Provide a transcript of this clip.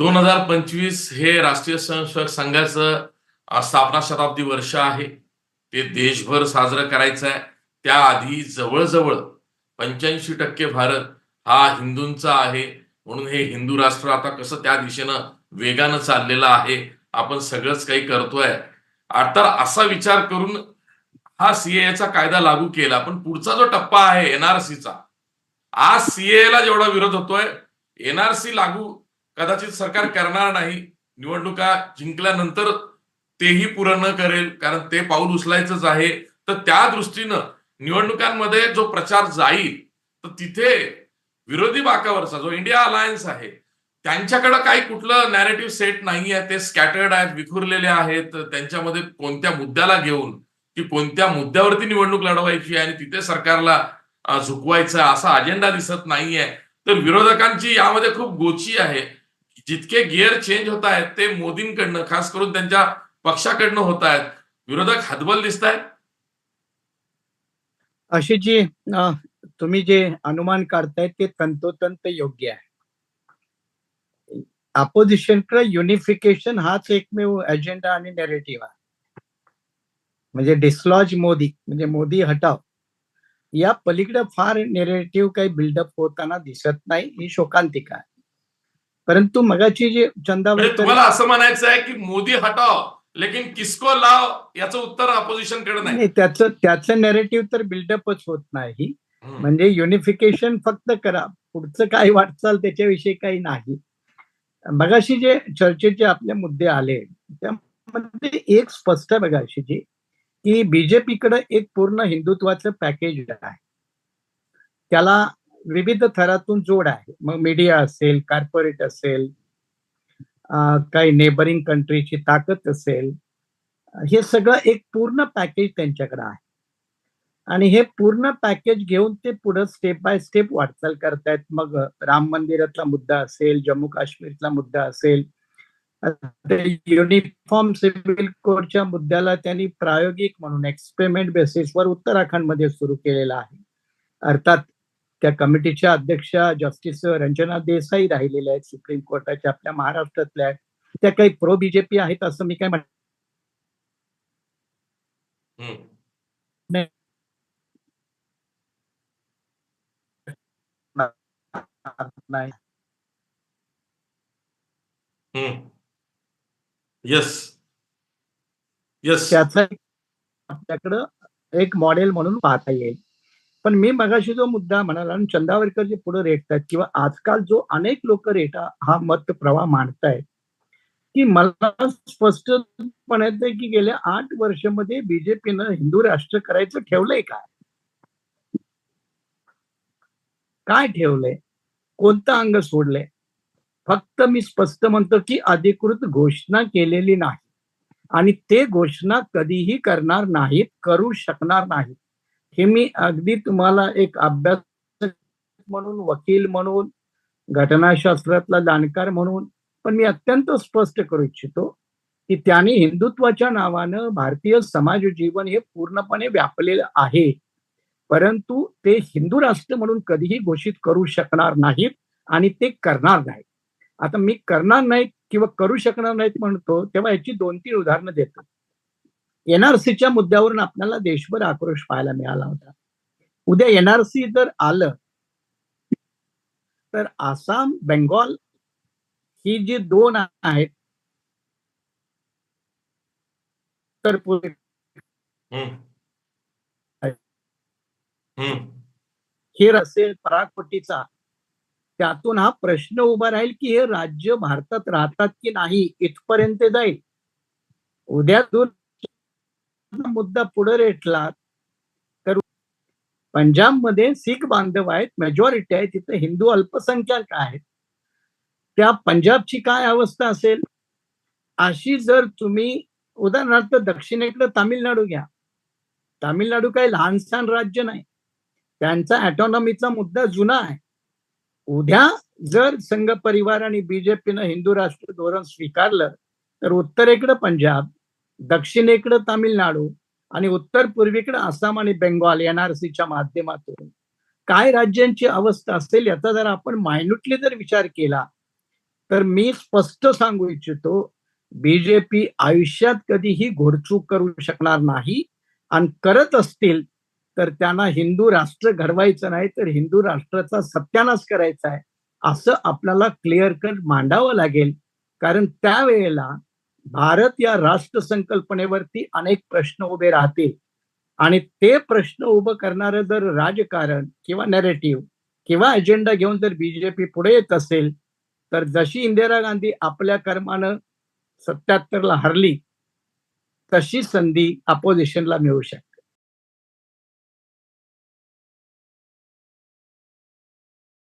दोन हजार पंचवीस हे राष्ट्रीय स्वयंसेवक संघाचं स्थापना शताब्दी वर्ष आहे. ते देशभर साजरं करायचं आहे त्याआधी जवळजवळ पंच्याऐंशी टक्के भारत हा हिंदूंचा आहे. म्हणून हे हिंदू राष्ट्र आता कसं त्या दिशेनं वेगानं चाललेलं आहे आपण सगळंच काही करतोय. तर असा विचार करून हा सीएचा कायदा लागू केला. पण पुढचा जो टप्पा आहे एनआरसीचा आज सीए ला जेवढा विरोध होतोय एनआरसी लागू कदाचित सरकार करणार नाही निवडणुका जिंकल्यानंतर तेही पुरं न करेल कारण ते पाऊल उचलायचंच आहे. तर त्या दृष्टीनं निवडणुकांमध्ये जो प्रचार जाईल तर तिथे विरोधी बाकावरचा जो इंडिया अलायन्स आहे त्यांच्याकडे काही कुठलं नॅरेटिव्ह सेट नाही आहे. ते स्कॅटर्ड आहेत विखुरलेले आहेत. त्यांच्यामध्ये कोणत्या मुद्द्याला घेऊन की कोणत्या मुद्द्यावरती निवडणूक लढवायची आहे आणि तिथे सरकारला झुकवायचं असा अजेंडा दिसत नाहीये. तर विरोधकांची यामध्ये खूप गोची आहे. जितके गिअर चेंज होत आहेत ते मोदींकडनं खास करून त्यांच्या पक्षाकडनं होत आहेत. विरोधक हतबल दिसत आहेत अशी जी तुम्ही जे अनुमान काढताय ते तंतोतंत योग्य आहे. अपोजिशनकडे युनिफिकेशन हाच एकमेव अजेंडा आणि नेरेटिव्ह आहे. म्हणजे डिस्लॉज मोदी म्हणजे मोदी हटाव. या पलीकडे फार नेरेटिव्ह काही बिल्डअप होताना दिसत नाही ही शोकांतिका आहे. परंतु मगाची जी म्हणजे चंदावरकर तुम्हाला असं म्हणायचं आहे की मोदी हटाव लेकिन किसको लाव याचं उत्तर अपोजिशनकडे नाही. त्याचं त्याचं नेरेटिव्ह तर बिल्डअपच होत नाही. म्हणजे युनिफिकेशन फक्त करा. पुढचं काय वाटचाल त्याच्याविषयी काही नाही. मगाशी जे चर्चेचे आपले मुद्दे आले त्यामध्ये एक स्पष्ट आहे जी की बीजेपीकडे एक पूर्ण हिंदुत्वाचं पॅकेज आहे. त्याला विविध थरातून जोड आहे. मग मीडिया असेल कॉर्पोरेट असेल काही नेबरिंग कंट्रीची ताकद असेल हे सगळं एक पूर्ण पॅकेज त्यांच्याकडे आहे. आणि हे पूर्ण पॅकेज घेऊन ते पुढे स्टेप बाय स्टेप वाटचाल करतायत. मग राम मंदिरातला मुद्दा असेल जम्मू काश्मीरचा मुद्दा असेल युनिफॉर्म सिव्हिल कोडच्या मुद्द्याला त्यांनी प्रायोगिक म्हणून एक्सपेरिमेंट बेसिसवर उत्तराखंडमध्ये सुरू केलेला आहे. अर्थात त्या कमिटीच्या अध्यक्षा जस्टिस रंजना देसाई राहिलेल्या आहेत सुप्रीम कोर्टाच्या आपल्या महाराष्ट्रातल्या आहेत. त्या काही प्रो बीजेपी आहेत असं मी काय. म्हणणार नाही. येस येस त्याचा आपल्याकडं एक मॉडेल म्हणून पाहता येईल. पण मी मगाशी जो मुद्दा म्हणाला आणि चंदावरकर जे पुढे रेटतात किंवा आजकाल जो अनेक लोक रेटा हा मत प्रवाह मांडतायत की मला स्पष्ट म्हणायचंय की गेल्या आठ वर्षामध्ये बीजेपीनं हिंदू राष्ट्र करायचं ठेवलंय काय काय ठेवलंय? कोणतं अंग सोडलंय? फक्त मी स्पष्ट म्हणतो की अधिकृत घोषणा केलेली नाही. आणि ते घोषणा कधीही करणार नाहीत करू शकणार नाहीत. हे मी अगदी तुम्हाला एक अभ्यास म्हणून वकील म्हणून घटनाशास्त्रातला जाणकार म्हणून पण मी अत्यंत स्पष्ट करू इच्छितो की त्यांनी हिंदुत्वाच्या नावानं भारतीय समाज जीवन हे पूर्णपणे व्यापलेलं आहे. परंतु ते हिंदू राष्ट्र म्हणून कधीही घोषित करू शकणार नाहीत आणि ते करणार नाहीत. आता मी करणार नाहीत किंवा करू शकणार नाहीत म्हणतो तेव्हा याची दोन तीन उदाहरणं देतो. एनआरसीच्या मुद्द्यावरून आपल्याला देशभर आक्रोश पाहायला मिळाला होता. उद्या एनआरसी जर आलं तर आसाम बेंगॉल ही जी दोन आहेत तर. खेर असेल परागपट्टीचा त्यातून हा प्रश्न उभा राहील की हे राज्य भारतात राहतात की नाही इथपर्यंत जाईल. उद्या दोन मुद्दा पुढे रेटला तर पंजाबमध्ये शीख बांधव आहेत मेजॉरिटी आहे तिथे हिंदू अल्पसंख्याक आहेत. त्या पंजाबची काय अवस्था असेल? अशी जर तुम्ही उदाहरणार्थ दक्षिणेकडे तामिळनाडू घ्या. तामिळनाडू काही लहानसहान राज्य नाही. त्यांचा ऑटॉनॉमीचा मुद्दा जुना आहे. उद्या जर संघ परिवार आणि बीजेपीनं हिंदू राष्ट्र धोरण स्वीकारलं तर उत्तरेकडे पंजाब दक्षिणेकडे तामिळनाडू आणि उत्तर पूर्वेकडे आसाम आणि बेंगॉल एनआरसीच्या माध्यमातून. काय राज्यांची अवस्था असेल याचा जर आपण मायन्युटली जर विचार केला तर मी स्पष्ट सांगू इच्छितो बीजेपी आयुष्यात कधीही घोडचूक करू शकणार नाही आणि करत असतील तर त्यांना हिंदू राष्ट्र घडवायचं नाही तर हिंदू राष्ट्राचा सत्यानाश करायचा आहे असं आपल्याला क्लिअर कट मांडावं लागेल. कारण त्यावेळेला भारत या राष्ट्र संकल्पनेवरती अनेक प्रश्न उभे राहतील. आणि ते प्रश्न उभं करणारं जर राजकारण किंवा नॅरेटिव्ह किंवा अजेंडा घेऊन जर बीजेपी पुढे येत असेल तर जशी इंदिरा गांधी आपल्या कर्मानं सत्याहत्तरला हरली तशी संधी अपोजिशनला मिळू शकते.